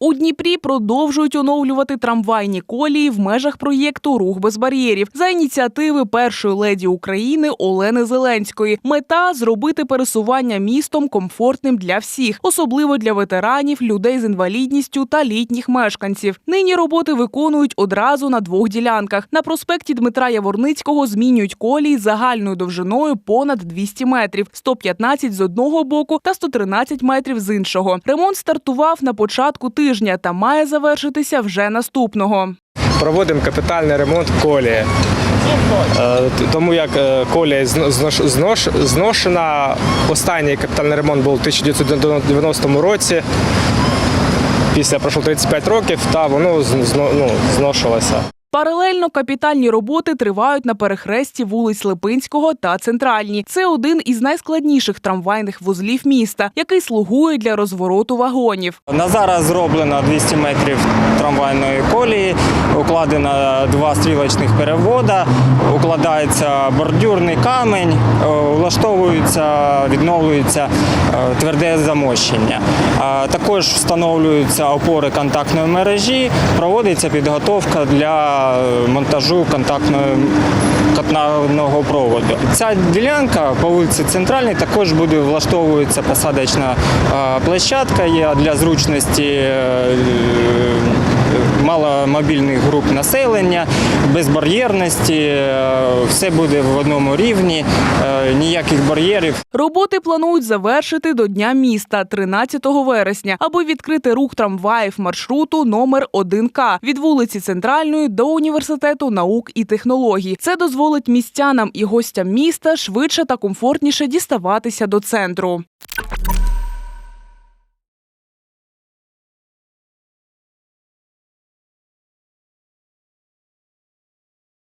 У Дніпрі продовжують оновлювати трамвайні колії в межах проєкту Рух без бар'єрів за ініціативи першої леді України Олени Зеленської. Мета зробити пересування містом комфортним для всіх, особливо для ветеранів, людей з інвалідністю та літніх мешканців. Нині роботи виконують одразу на двох ділянках. На проспекті Дмитра Яворницького змінюють колії загальною довжиною понад 200 метрів, 115 з одного боку та 113 метрів з іншого. Ремонт стартував на початку тижня та має завершитися вже наступного. Проводимо капітальний ремонт колії. Е, Тому як е, колія зно- знош- знош- зношена, останній капітальний ремонт був у 1990 році. Після пройшло 35 років, та воно ну, зношилося. Паралельно капітальні роботи тривають на перехресті вулиць Липинського та Центральній. Це один із найскладніших трамвайних вузлів міста, який слугує для розвороту вагонів. На зараз зроблено 200 метрів трамвайної колії, укладено два стрілочних перевода, укладається бордюрний камінь, е, влаштовується, відновлюється е, тверде замощення. Також встановлюються опори контактної мережі, проводиться підготовка для е, монтажу контактної контактного проводу. Ця ділянка по вулиці Центральній також буде влаштовується посадочна площадка для зручності маломобільних груп населення, безбар'єрності, е, все буде в одному рівні, е, ніяких бар'єрів. Роботи планують завершити до Дня міста 13 вересня, аби відкрити рух трамваїв маршруту номер 1К від вулиці Центральної до університету наук і технологій. Це дозволить містянам і гостям міста швидше та комфортніше діставатися до центру.